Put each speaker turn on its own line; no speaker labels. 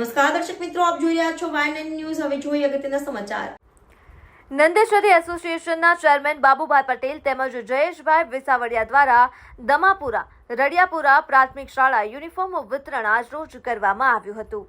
નમસ્કાર, દર્શક મિત્રો, આપ જોઈ રહ્યા છો વાયન ન્યૂઝ. હવે જોઈએ અગત્યના સમાચાર.
નંદેશ્વરી એસોસિએશનના ચેરમેન બાબુભાઈ પટેલ તેમજ જયેશભાઈ વિસાવડિયા દ્વારા દમાપુરા, રડિયાપુરા પ્રાથમિક શાળા યુનિફોર્મ વિતરણ આજરોજ કરવામાં આવ્યું હતું.